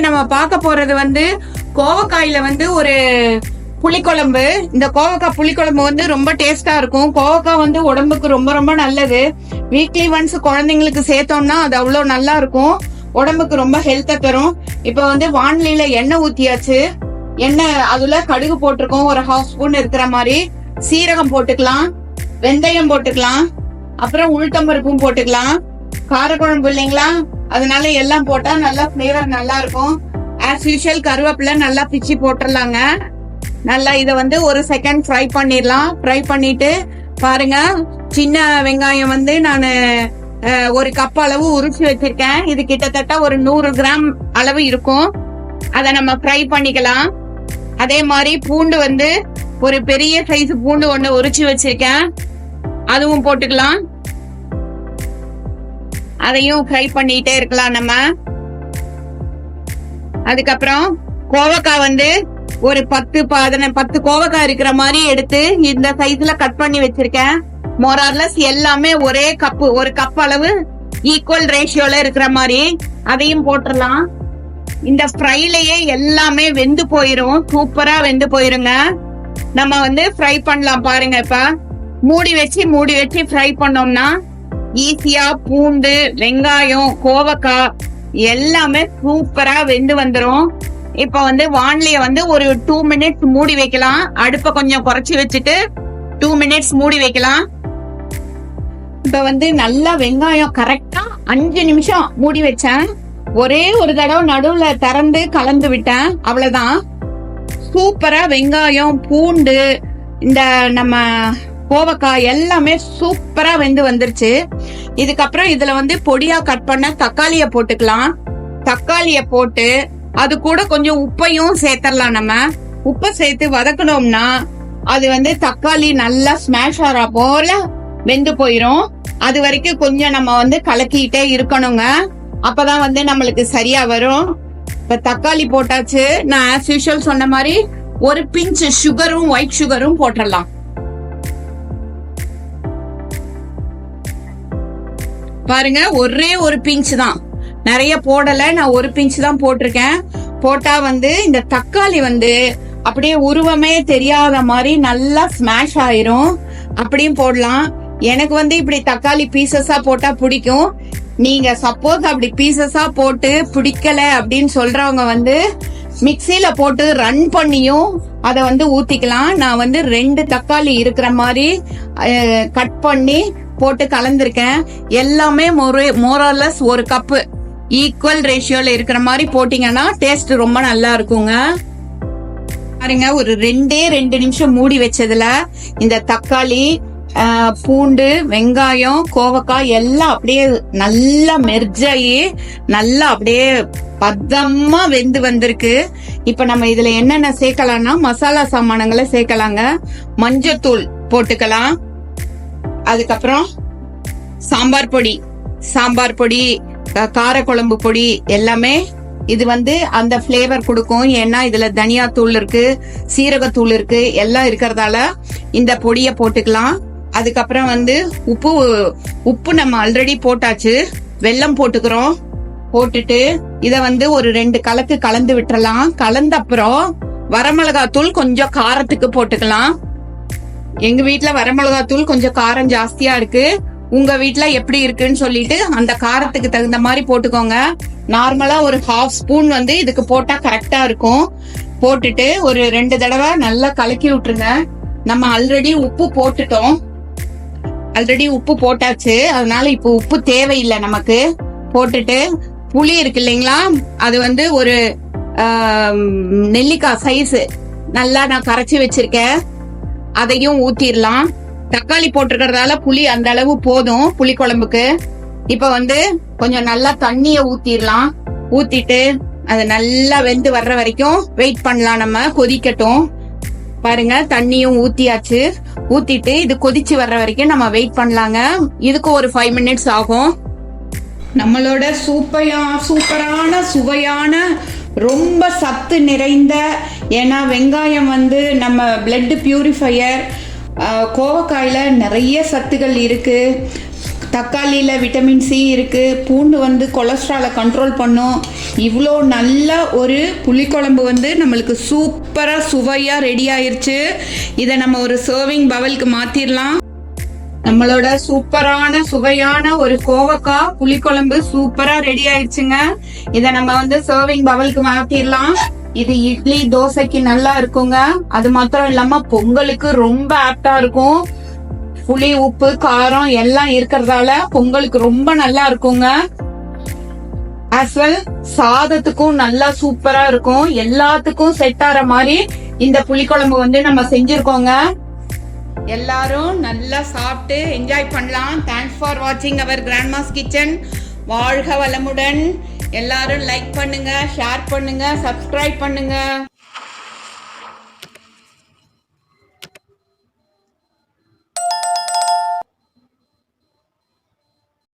நம்ம பார்க்க போறது வந்து கோவக்காயில வந்து ஒரு புளிக்குழம்பு. இந்த கோவக்காய் புளிக்குழம்பு வந்து ரொம்ப டேஸ்டா இருக்கும். கோவக்காய் வந்து உடம்புக்கு ரொம்ப ரொம்ப நல்லது. வீக்லி ஒன்ஸ் குழந்தைங்களுக்கு சேர்த்தோம்னா அது அவ்வளவு நல்லா இருக்கும். உடம்புக்கு ரொம்ப ஹெல்த்த தரும். இப்ப வந்து வானிலையில எண்ணெய் ஊத்தியாச்சு. எண்ணெய் அதுல கடுகு போட்டிருக்கோம். ஒரு ஹாஃப் ஸ்பூன் இருக்கிற மாதிரி. சீரகம் போட்டுக்கலாம். வெந்தயம் போட்டுக்கலாம். அப்புறம் உளுத்தம்பருப்பும் போட்டுக்கலாம். காரக்குழம்பு இல்லைங்களா? அதனால எல்லாம் போட்டா நல்லா ஃபிளேவர் நல்லா இருக்கும். ஆஸ் யூஷுவல் கருவேப்பிலை நல்லா பிச்சு போட்டுடலாங்க நல்லா இதை வந்து ஒரு செகண்ட் ஃப்ரை பண்ணிடலாம். ஃப்ரை பண்ணிட்டு பாருங்க சின்ன வெங்காயம் வந்து நான் ஒரு கப் அளவு உரிச்சு வச்சிருக்கேன். இது கிட்டத்தட்ட ஒரு நூறு கிராம் அளவு இருக்கும். அதை நம்ம ஃப்ரை பண்ணிக்கலாம். அதே மாதிரி பூண்டு வந்து ஒரு பெரிய சைஸ் பூண்டு ஒன்று உரிச்சு வச்சிருக்கேன். அதுவும் போட்டுக்கலாம். அதையும் ஃப்ரை பண்ணிட்டே இருக்கலாம் நம்ம. அதுக்கப்புறம் கோவக்காய் வந்து ஒரு பத்து பதின பத்து கோவக்காய் இருக்கிற மாதிரி எடுத்து இந்த சைஸ்ல கட் பண்ணி வச்சிருக்கேன். மொரார்லஸ் எல்லாமே ஒரே கப்பு ஒரு கப் அளவு ஈக்குவல் ரேஷியோல இருக்கிற மாதிரி அதையும் போட்டுடலாம். இந்த ஃப்ரைலயே எல்லாமே வெந்து போயிரும். சூப்பரா வெந்து போயிருங்க. நம்ம வந்து ஃப்ரை பண்ணலாம் பாருங்க இப்ப. மூடி வச்சு மூடி வச்சு ஃப்ரை பண்ணோம்னா ஈஸியா பூண்டு வெங்காயம் கோவக்காய் எல்லாமே சூப்பரா வெந்து வந்துரும். இப்ப வந்து வான்லிய வந்து ஒரு டூ மினிட்ஸ் மூடி வைக்கலாம். அடுப்பை கொஞ்சம் குறைச்சி வச்சுட்டு டூ மினிட்ஸ் மூடி வைக்கலாம். இப்ப வந்து நல்லா வெங்காயம் கரெக்டா அஞ்சு நிமிஷம் மூடி வச்சேன். ஒரே ஒரு தடவை நடுவுல திறந்து கலந்து விட்டேன். அவ்வளவுதான். சூப்பரா வெங்காயம் பூண்டு இந்த நம்ம கோவக்காய் எல்லாமே சூப்பரா வெந்து வந்துருச்சு. இதுக்கப்புறம் இதுல வந்து பொடியா கட் பண்ண தக்காளிய போட்டுக்கலாம். தக்காளிய போட்டு அது கூட கொஞ்சம் உப்பையும் சேர்த்தரலாம் நம்ம. உப்பை சேர்த்து வதக்கணும்னா அது வந்து தக்காளி நல்லா ஸ்மாஷ் ஆறா போல வெந்து போயிரும். அது வரைக்கும் கொஞ்சம் நம்ம வந்து கலக்கிட்டே இருக்கணுங்க. அப்பதான் வந்து நம்மளுக்கு சரியா வரும். இப்ப தக்காளி போட்டாச்சு. நான் ஆஸ் யூஷுவல் சொன்ன மாதிரி ஒரு பிஞ்ச் சுகரும் ஒயிட் சுகரும் போட்டுடலாம் பாருங்க ஒரே ஒரு பிஞ்ச் தான். நிறைய போடல நான் ஒரு பிஞ்ச் தான் போட்டிருக்கேன். போட்டா வந்து இந்த தக்காளி வந்து அப்படியே உருவமே தெரியாத மாதிரி நல்லா ஸ்மாஷ் ஆயிரும். அப்படியும் போடலாம். எனக்கு வந்து இப்படி தக்காளி பீசஸா போட்டா பிடிக்கும். நீங்க சப்போஸ் அப்படி பீசஸா போட்டு பிடிக்கல அப்படின்னு சொல்றவங்க வந்து மிக்சியில போட்டு ரன் பண்ணியும் அதை வந்து ஊத்திக்கலாம். நான் வந்து ரெண்டு தக்காளி இருக்கிற மாதிரி கட் பண்ணி போட்டு கலந்துருக்கேன். எல்லாமே மோரலஸ் ஒரு கப்பு ஈக்குவல் ரேஷியோல இருக்கிற மாதிரி போட்டீங்கன்னா டேஸ்ட் ரொம்ப நல்லா இருக்குங்க. பாருங்க ஒரு ரெண்டே ரெண்டு நிமிஷம் மூடி வச்சதுல இந்த தக்காளி பூண்டு வெங்காயம் கோவக்காய் எல்லாம் அப்படியே நல்லா மெர்ஜாயி நல்லா அப்படியே பதமா வெந்து வந்திருக்கு. இப்ப நம்ம இதுல என்னென்ன சேர்க்கலாம்னா மசாலா சாமானங்களை சேர்க்கலாங்க. மஞ்சத்தூள் போட்டுக்கலாம். அதுக்கப்புறம் சாம்பார் பொடி சாம்பார் பொடி காரக்குழம்பு பொடி எல்லாமே இது வந்து அந்த ஃப்ளேவர் கொடுக்கும். ஏன்னா இதுல தனியா தூள் இருக்கு சீரகத்தூள் இருக்கு எல்லாம் இருக்கிறதால இந்த பொடியை போட்டுக்கலாம். அதுக்கப்புறம் வந்து உப்பு உப்பு நம்ம ஆல்ரெடி போட்டாச்சு. வெல்லம் போட்டுக்கிறோம். போட்டுட்டு இத வந்து ஒரு ரெண்டு கலக்கு கலந்து விட்டுறலாம். கலந்த அப்புறம் வரமிளகாத்தூள் கொஞ்சம் காரத்துக்கு போட்டுக்கலாம். எங்க வீட்ல வரமிளகாத்தூள் கொஞ்சம் காரம் ஜாஸ்தியா இருக்கு. உங்க வீட்டுல எப்படி இருக்குன்னு சொல்லிட்டு அந்த காரத்துக்கு தகுந்த மாதிரி போட்டுக்கோங்க. நார்மலா ஒரு ஹாஃப் ஸ்பூன் வந்து இதுக்கு போட்டா கரெக்டா இருக்கும். போட்டுட்டு ஒரு ரெண்டு தடவை நல்லா கலக்கி விட்டுருங்க. நம்ம ஆல்ரெடி உப்பு போட்டுட்டோம். ஆல்ரெடி உப்பு போட்டாச்சு. அதனால இப்போ உப்பு தேவையில்லை நமக்கு. போட்டுட்டு புளி இருக்கு இல்லைங்களா? அது வந்து ஒரு நெல்லிக்காய் சைஸ் நல்லா நான் கரைச்சி வச்சிருக்கேன். அதையும் ஊத்திடலாம் தக்காளி போட்டிருக்கிறதால புளி அந்த அளவு போதும் புளி குழம்புக்கு. இப்ப வந்து கொஞ்சம் நல்லா தண்ணிய ஊத்திடலாம் ஊத்திட்டு அது நல்லா வெந்து வர்ற வரைக்கும் வெயிட் பண்ணலாம் நம்ம கொதிக்கட்டும். பாருங்க தண்ணியும் ஊத்தியாச்சு. ஊத்திட்டு இது கொதிச்சு வர்ற வரைக்கும் நம்ம வெயிட் பண்ணலாங்க. இதுக்கு ஒரு ஃபைவ் மினிட்ஸ் ஆகும். நம்மளோட சூப்பையா சூப்பரான சுவையான ரொம்ப சத்து நிறைந்த ஏன்னா வெங்காயம் வந்து நம்ம பிளட் பியூரிஃபையர் கோவக்காயில் நிறைய சத்துகள் இருக்குது தக்காளியில் விட்டமின் சி இருக்குது பூண்டு வந்து கொலஸ்ட்ராலை கண்ட்ரோல் பண்ணும். இவ்வளோ நல்ல ஒரு புளிக்குழம்பு வந்து நம்மளுக்கு சூப்பராக சுவையாக ரெடி ஆயிடுச்சு இதை நம்ம ஒரு சர்விங் பவலுக்கு மாற்றிடலாம் நம்மளோட சூப்பரான சுவையான ஒரு கோவக்கா புளிக்குழம்பு சூப்பரா ரெடி ஆயிடுச்சுங்க. இத நம்ம வந்து சர்விங் பவலுக்கு மாத்திரலாம். இது இட்லி தோசைக்கு நல்லா இருக்குங்க. அது மாத்திரம் இல்லாம பொங்கலுக்கு ரொம்ப ஆப்டா இருக்கும். புளி உப்பு காரம் எல்லாம் இருக்கிறதால பொங்கலுக்கு ரொம்ப நல்லா இருக்குங்க. ஆஸ் வெல் சாதத்துக்கும் நல்லா சூப்பரா இருக்கும். எல்லாத்துக்கும் செட் ஆற மாதிரி இந்த புளிக்குழம்பு வந்து நம்ம செஞ்சிருக்கோங்க. எல்லாரும் நல்லா சாப்பிட்டு என்ஜாய் பண்ணலாம். தேங்க்ஸ் ஃபார் வாட்சிங் அவர் கிராண்ட்மாஸ் கிச்சன் வாழ்க வளமுடன். எல்லாரும் லைக் பண்ணுங்க ஷேர் பண்ணுங்க சப்ஸ்கிரைப் பண்ணுங்க.